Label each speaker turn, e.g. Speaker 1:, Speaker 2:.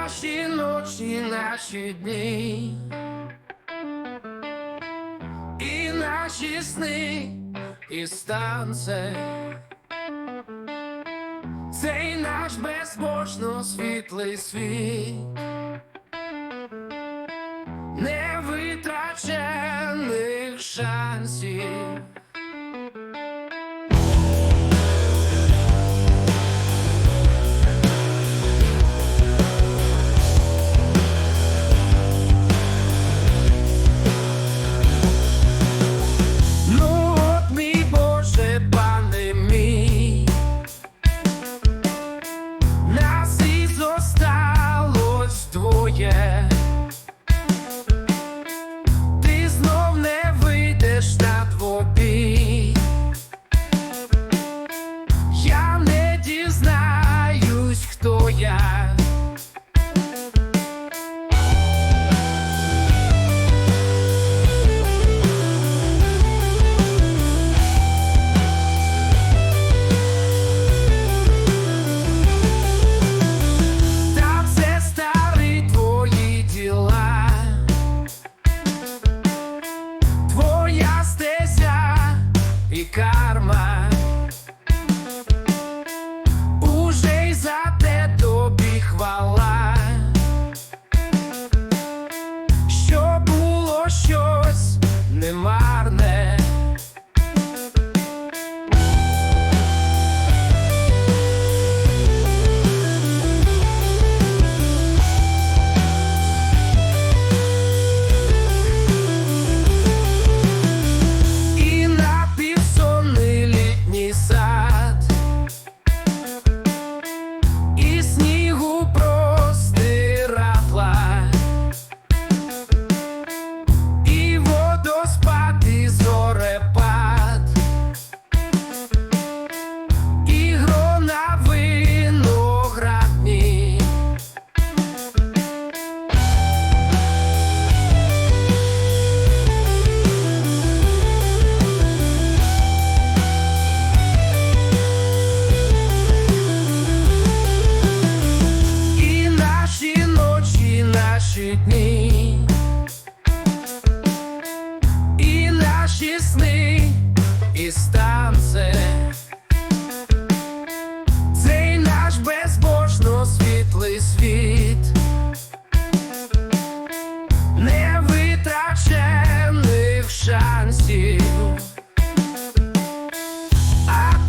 Speaker 1: наші ночі, наші дні, і наші сни, і станце. Цей наш безбожно світлий світ, невитрачених шансів. І наші дні, і наші сни, і станце. Цей наш безбожно світлий світ, невитрачених шансів. А